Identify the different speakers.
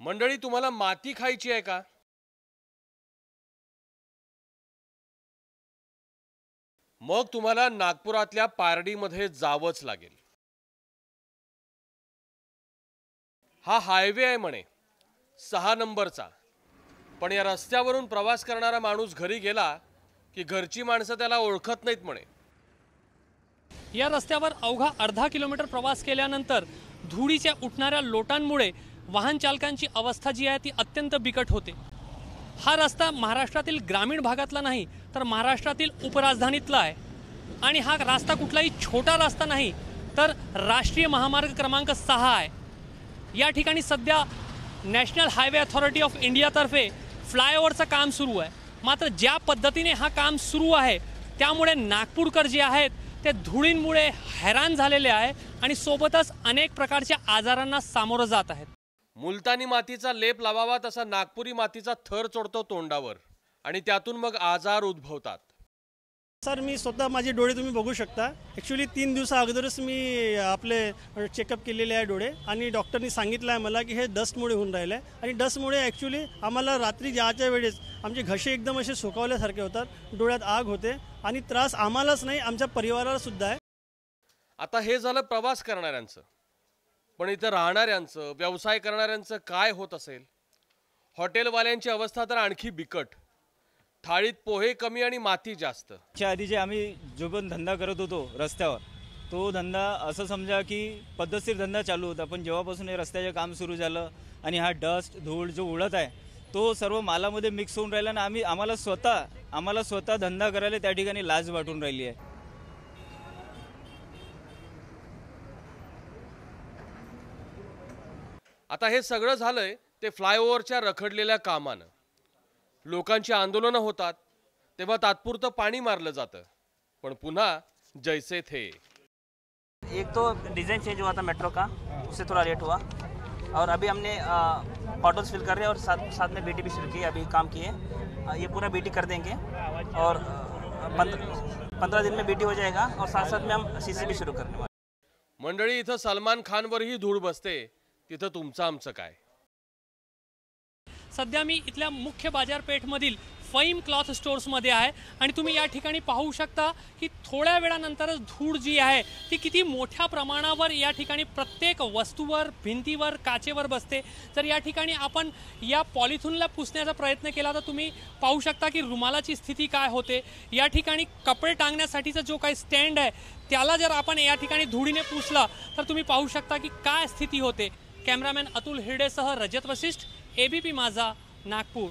Speaker 1: मंडळी तुम्हाला माती खायची आहे का? मग तुम्हाला नागपुरातल्या पारडीमध्ये जावंच लागेल. हा हायवे आहे म्हणे सहा नंबरचा. पण या रस्त्यावरून प्रवास करणारा माणूस घरी गेला की घरची माणसं त्याला ओळखत नाहीत म्हणे.
Speaker 2: या रस्त्यावर अवघा अर्धा किलोमीटर प्रवास केल्यानंतर धुळीच्या उठणाऱ्या लोटांमुळे वाहन चालकांची अवस्था जी आहे ती अत्यंत बिकट होते. हा रस्ता महाराष्ट्रातील ग्रामीण भागातला नाही तर महाराष्ट्रातील उपराजधानीतला आहे. आणि हा रस्ता कुठलाही छोटा रस्ता नाही तर राष्ट्रीय महामार्ग क्रमांक सहा आहे. या ठिकाणी सध्या नॅशनल हायवे अथॉरिटी ऑफ इंडियातर्फे फ्लायओव्हरचं काम सुरू आहे. मात्र ज्या पद्धतीने हा काम सुरू आहे त्यामुळे नागपूरकर जे आहेत ते धुळींमुळे हैराण झालेले आहे आणि सोबतच अनेक प्रकारच्या आजारांना सामोरं जात आहेत.
Speaker 1: मुलतानी मातीचा लेप लावावा तसा नागपुरी मातीचा थर चढतो तोंडावर. आणि त्यातून मग आजार उद्भवतात.
Speaker 3: सर मी स्वतः माझे डोळे तुम्ही बघू शकता. ॲक्च्युली तीन दिवसा अगोदरच मी आपले चेकअप केलेले आहे डोळे. आणि डॉक्टरनी सांगितलं आहे मला की हे डस्टमुळे होऊन राहिलं आहे. आणि डस्टमुळे ॲक्च्युली आम्हाला रात्री जायच्या वेळेस आमचे घसे एकदम असे सुकावल्यासारखे होतात डोळ्यात आग होते. आणि त्रास आम्हालाच नाही आमच्या परिवाराला सुद्धा आहे.
Speaker 1: आता हे झालं प्रवास करणाऱ्यांचं. पण इथं राहणाऱ्यांचं व्यवसाय करणाऱ्यांचं काय होत असेल? हॉटेलवाल्यांची अवस्था तर आणखी बिकट. थाळीत पोहे कमी आणि माती जास्त.
Speaker 4: च्या आधी जे आम्ही जो पण धंदा करत होतो रस्त्यावर तो धंदा असं समजा की पद्धतशीर धंदा चालू होता पण जेव्हापासून हे रस्त्याचं काम सुरू झालं आणि हा डस्ट धूळ जो उडत आहे तो सर्व मालामध्ये मिक्स होऊन राहिला आणि आम्ही आम्हाला स्वतः आम्हाला स्वतः धंदा करायला त्या ठिकाणी लाज वाटून राहिली आहे.
Speaker 1: आता हे सगळं झालंय ते फ्लायओव्हरच्या रखडलेल्या कामानं. लोकांची आंदोलनं होतात तेव्हा तात्पुरतं पाणी मारलं जातं. पण पुन्हा जैसे थे.
Speaker 5: एक तो डिज़ाइन चेंज हुआ था मेट्रो का उससे थोड़ा लेट हुआ। और अभी हमने ऑटोज फिल कर रहे हैं और साथ साथ में बीटी भी शुरू की अभी काम किए ये पूरा बीटी कर देंगे। और पंद्रह दिन में बीटी हो जाएगा और साथ साथ में हम सीसी भी शुरू करने वाले हैं।
Speaker 1: मंडळी इथं सलमान खानवरही धूळ बसते. तिथं तुमचं आमचं काय?
Speaker 2: सध्या मी इथल्या मुख्य बाजारपेठमधील फईम क्लॉथ स्टोर्समध्ये आहे आणि तुम्ही या ठिकाणी पाहू शकता की थोड्या वेळानंतरच धूळ जी आहे ती किती मोठ्या प्रमाणावर या ठिकाणी प्रत्येक वस्तूवर भिंतीवर काचेवर बसते. तर या ठिकाणी आपण या पॉलिथूनला पुसण्याचा प्रयत्न केला तर तुम्ही पाहू शकता की रुमालाची स्थिती काय होते. या ठिकाणी कपडे टांगण्यासाठीचा जो काही स्टँड आहे त्याला जर आपण या ठिकाणी धुळीने पुसला तर तुम्ही पाहू शकता की काय स्थिती होते. कॅमेरामॅन अतुल हिरडेसह रजत वशिष्ठ एबीपी माझा नागपूर.